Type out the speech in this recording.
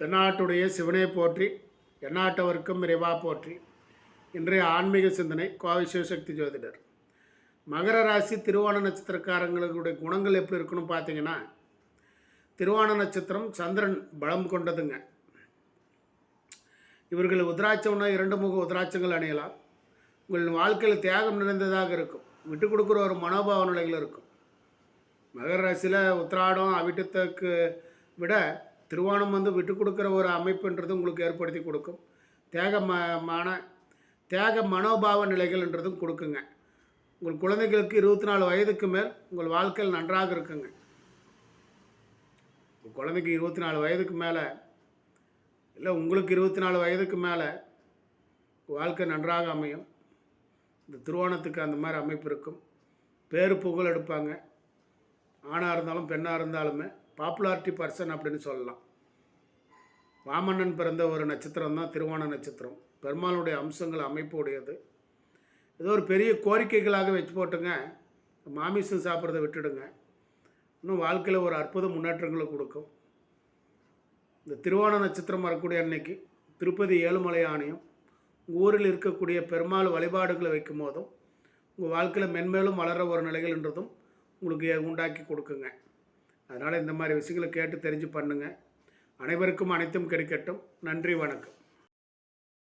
தென்னாட்டுடைய சிவனை போற்றி எந்நாட்டவருக்கும் இறைவா போற்றி. இன்றைய ஆன்மீக சிந்தனை கோவை சிவசக்தி ஜோதிடர். மகர ராசி திருவான நட்சத்திரக்காரங்களுடைய குணங்கள் எப்படி இருக்குன்னு பார்த்தீங்கன்னா திருவான நட்சத்திரம் சந்திரன் பலம் கொண்டதுங்க. இவர்கள் உதிராட்சம்னா இரண்டு முக உதிராட்சங்கள் அணியலாம். உங்கள் வாழ்க்கையில் தியாகம் நிறைந்ததாக இருக்கும். விட்டு கொடுக்குற ஒரு மனோபாவ நிலைகள் இருக்கும். மகர ராசியில் உத்திராடம் அவிட்டத்துக்கு விட திருவோணம் வந்து விட்டு கொடுக்குற ஒரு அமைப்புன்றது உங்களுக்கு ஏற்படுத்தி கொடுக்கும். தேக ம மன தேக மனோபாவ நிலைகள்ன்றதும் கொடுக்குங்க. உங்கள் குழந்தைகளுக்கு இருபத்தி நாலு வயதுக்கு மேல் உங்கள் வாழ்க்கையில் நன்றாக இருக்குங்க. உங்கள் குழந்தைக்கு இருபத்தி நாலு வயதுக்கு மேலே இல்லை உங்களுக்கு இருபத்தி நாலு வயதுக்கு மேலே வாழ்க்கை நன்றாக அமையும். இந்த திருவோணத்துக்கு அந்த மாதிரி அமைப்பு இருக்கும். பேரு புகழ் எடுப்பாங்க. ஆணாக இருந்தாலும் பெண்ணாக இருந்தாலுமே பாப்புலாரிட்டி பர்சன் அப்படின்னு சொல்லலாம். வாமண்ணன் பிறந்த ஒரு நட்சத்திரம் தான் திருவான நட்சத்திரம். பெருமாளுடைய அம்சங்கள் அமைப்பு உடையது ஏதோ ஒரு பெரிய கோரிக்கைகளாக வச்சு போட்டுங்க. மாமிசம் சாப்பிட்றத விட்டுடுங்க. இன்னும் வாழ்க்கையில் ஒரு அற்புத முன்னேற்றங்களை கொடுக்கும். இந்த திருவான நட்சத்திரம் வரக்கூடிய அன்னைக்கு திருப்பதி ஏழுமலை ஆணையம் உங்கள் ஊரில் இருக்கக்கூடிய பெருமாள் வழிபாடுகளை வைக்கும் போதும் உங்கள் வாழ்க்கையில் மென்மேலும் வளர ஒரு நிலைகள்ன்றதும் உங்களுக்கு உண்டாக்கி கொடுக்குங்க. அதனால் இந்த மாதிரி விஷயங்களை கேட்டு தெரிஞ்சு பண்ணுங்கள் அனைவருக்கும் அனைத்தும் கிடைக்கட்டும். நன்றி வணக்கம்.